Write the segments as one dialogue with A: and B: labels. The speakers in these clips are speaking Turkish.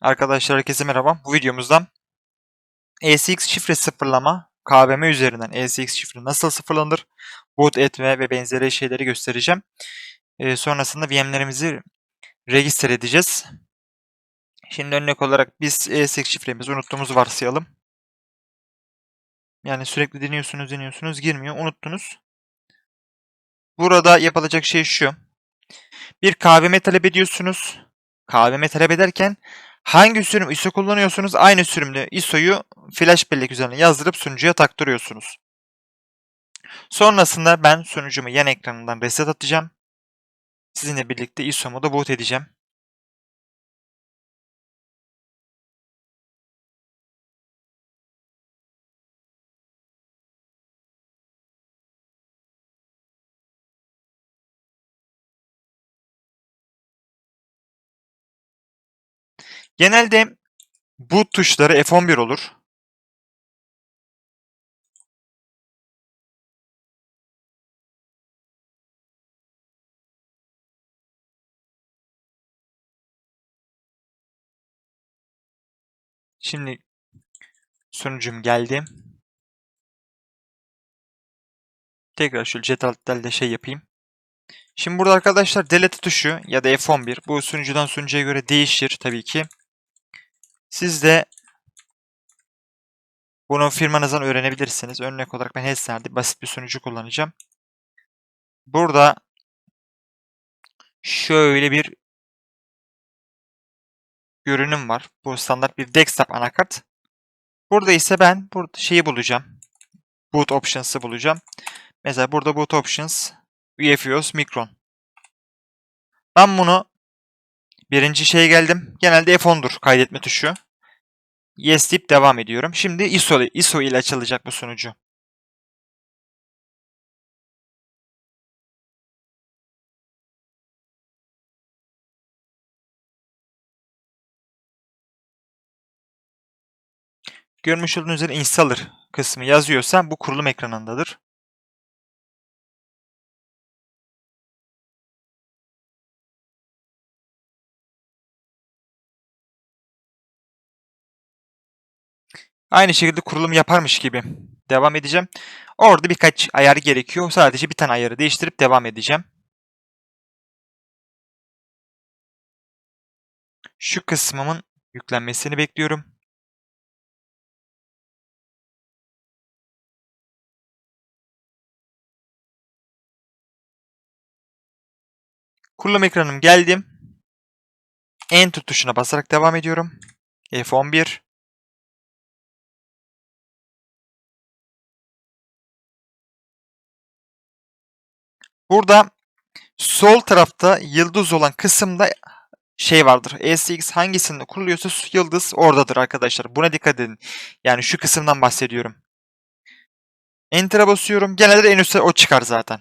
A: Arkadaşlar herkese merhaba. Bu videomuzda ECX şifre sıfırlama KVM üzerinden ECX şifre nasıl sıfırlanır, boot etme ve benzeri şeyleri göstereceğim. Ee, sonrasında VM'lerimizi register edeceğiz. Şimdi örnek olarak biz ECX şifremizi unuttuğumuzu varsayalım. Yani sürekli deniyorsunuz deniyorsunuz girmiyor unuttunuz. Burada yapılacak şey şu. Bir KVM talep ediyorsunuz. KVM talep ederken hangi sürüm ISO kullanıyorsunuz? Aynı sürümlü ISO'yu flash bellek üzerine yazdırıp sunucuya taktırıyorsunuz. Sonrasında ben sunucumu yan ekranından reset atacağım. Sizinle birlikte ISO'mu da boot edeceğim. Genelde boot tuşları F11 olur. Şimdi sunucum geldi. Tekrar şöyle cetvelde şey yapayım. Şimdi burada arkadaşlar delete tuşu ya da F11 bu sunucudan sunucuya göre değişir tabii ki. Siz de bunu firmanızdan öğrenebilirsiniz. Örnek olarak ben Hessen'de basit bir sunucu kullanacağım. Burada şöyle bir görünüm var. Bu standart bir desktop anakart. Burada ise ben burada şeyi bulacağım. Boot Options'ı bulacağım. Mesela burada Boot Options UEFIOS Micron. Ben bunu birinci şeye geldim. Genelde F10'dur kaydetme tuşu. Yes deyip devam ediyorum. Şimdi ISO, ISO ile açılacak bu sunucu. Görmüş olduğunuz üzere installer kısmı yazıyorsa bu kurulum ekranındadır. Aynı şekilde kurulum yaparmış gibi devam edeceğim. Orada birkaç ayar gerekiyor. Sadece bir tane ayarı değiştirip devam edeceğim. Şu kısmımın yüklenmesini bekliyorum. Kurulum ekranım geldim. Enter tuşuna basarak devam ediyorum. F11 Burada sol tarafta yıldız olan kısımda şey vardır. ESX hangisinde kuruluyorsa yıldız oradadır arkadaşlar. Buna dikkat edin. Yani şu kısımdan bahsediyorum. Enter'a basıyorum. Genelde en üstte o çıkar zaten.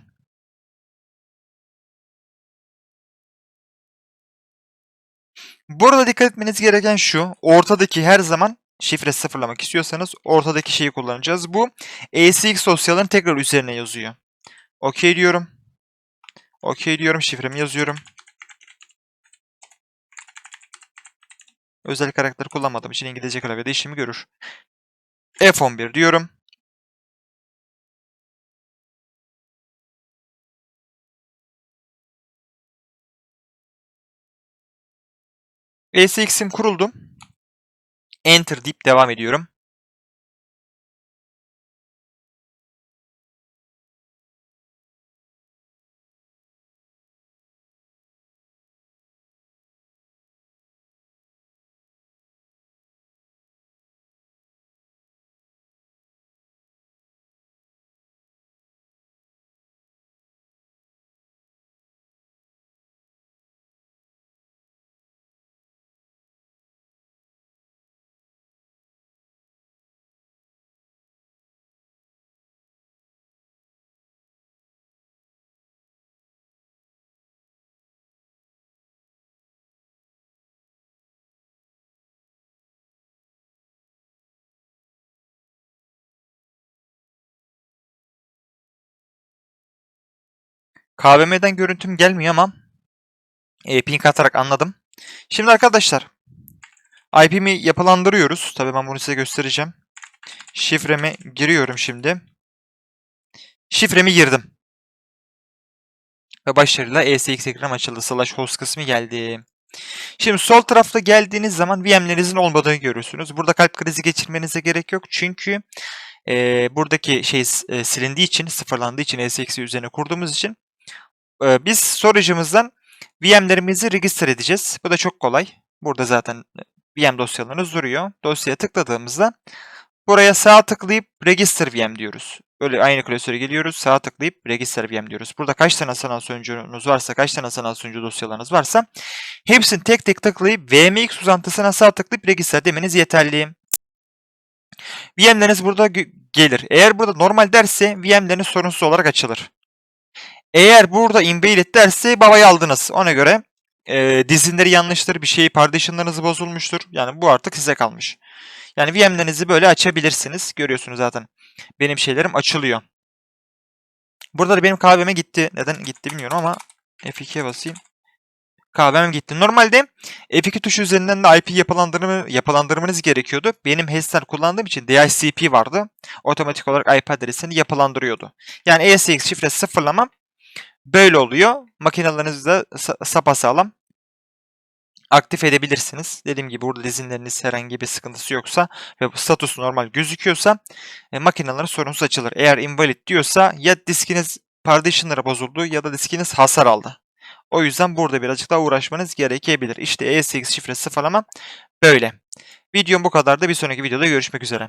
A: Burada dikkat etmeniz gereken şu. Ortadaki her zaman şifre sıfırlamak istiyorsanız ortadaki şeyi kullanacağız. Bu ESX sosyalın tekrar üzerine yazıyor. OK diyorum. OK diyorum. Şifremi yazıyorum. Özel karakter kullanmadığım için İngilizce klavyede işimi görür. F11 diyorum. ESX'im kuruldu. Enter deyip devam ediyorum. KVM'den görüntüm gelmiyor ama e, ping atarak anladım. Şimdi arkadaşlar IP'mi yapılandırıyoruz. Tabii ben bunu size göstereceğim. Şifremi giriyorum şimdi. Şifremi girdim. Ve başarıyla ESX ekran açıldı. Slash host kısmı geldi. Şimdi sol tarafta geldiğiniz zaman VM'lerinizin olmadığını görüyorsunuz. Burada kalp krizi geçirmenize gerek yok. Çünkü eee, buradaki şey e, silindiği için, sıfırlandığı için ESX'i üzerine kurduğumuz için e, biz storage'ımızdan VM'lerimizi register edeceğiz. Bu da çok kolay. Burada zaten VM dosyalarınız duruyor. Dosyaya tıkladığımızda buraya sağ tıklayıp register VM diyoruz. Böyle aynı klasöre geliyoruz. Sağ tıklayıp register VM diyoruz. Burada kaç tane sanal sunucunuz varsa, kaç tane sanal sunucu dosyalarınız varsa hepsini tek tek tıklayıp VMX uzantısına sağ tıklayıp register demeniz yeterli. VM'leriniz burada gelir. Eğer burada normal derse VM'leriniz sorunsuz olarak açılır. Eğer burada invalid derse babayı aldınız. Ona göre e, dizinleri yanlıştır, bir şey partitionlarınız bozulmuştur. Yani bu artık size kalmış. Yani VM'lerinizi böyle açabilirsiniz. Görüyorsunuz zaten. Benim şeylerim açılıyor. Burada da benim kahveme gitti. Neden gitti bilmiyorum ama F2'ye basayım. Kahvem gitti. Normalde F2 tuşu üzerinden de IP yapılandırma, yapılandırmanız gerekiyordu. Benim Hestel kullandığım için DHCP vardı. Otomatik olarak IP adresini yapılandırıyordu. Yani ESX şifre sıfırlamam böyle oluyor. Makinelerinizi sa- sapasağlam aktif edebilirsiniz. Dediğim gibi burada dizinleriniz herhangi bir sıkıntısı yoksa ve bu status normal gözüküyorsa e, makinelerin sorunsuz açılır. Eğer invalid diyorsa ya diskiniz partition'lara bozuldu ya da diskiniz hasar aldı. O yüzden burada birazcık daha uğraşmanız gerekebilir. İşte ESX şifre sıfırlama böyle. Videom bu kadar da bir sonraki videoda görüşmek üzere.